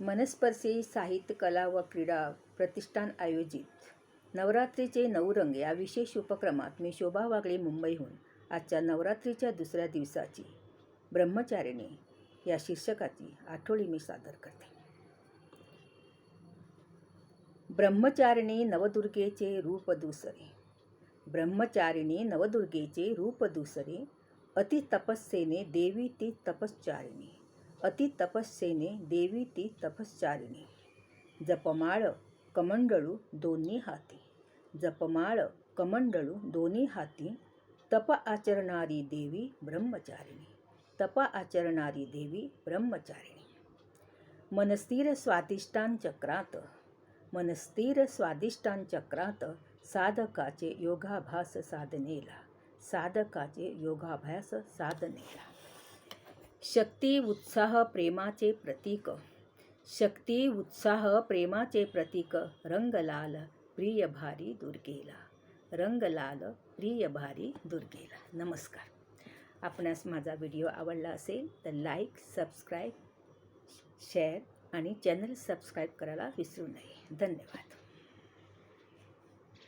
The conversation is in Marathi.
मनस्पर्शी साहित्य कला व क्रीडा प्रतिष्ठान आयोजित. नवरात्रीचे नऊ रंग या विशेष उपक्रमात मी शोभा वागळे मुंबईहून आजच्या नवरात्रीच्या दुसऱ्या दिवसाची ब्रह्मचारिणी या शीर्षकाची आठवडी मी सादर करते. ब्रह्मचारिणी नवदुर्गेचे रूप दुसरे. ब्रह्मचारिणी नवदुर्गेचे रूप दुसरे. अति तपस्सेने देवी ती तपश्चारिणी. अति तपस्सेने देवी ती तपश्चारिणी. जपमाळ कमंडळू दोन्ही हाती. जपमाळ कमंडळू दोन्ही हाती. तप आचरणारी देवी ब्रह्मचारिणी. तप आचरणारी देवी ब्रह्मचारिणी. मनस्थिर स्वादिष्टान चक्रात. मनस्थिर स्वादिष्टान चक्रात साधकाचे योगाभास साधनेला. साधकाचे योगाभ्यास साधनेला. शक्ती उत्साह प्रेमाचे प्रतीक. शक्ती उत्साह प्रेमाचे प्रतीक. रंगलाल प्रिय भारी दुर्गेला. रंगलाल प्रिय भारी दुर्गेला. नमस्कार. आपणास माझा व्हिडिओ आवडला असेल तर लाईक सबस्क्राईब शेअर आणि चॅनल सबस्क्राईब करायला विसरू नये. धन्यवाद.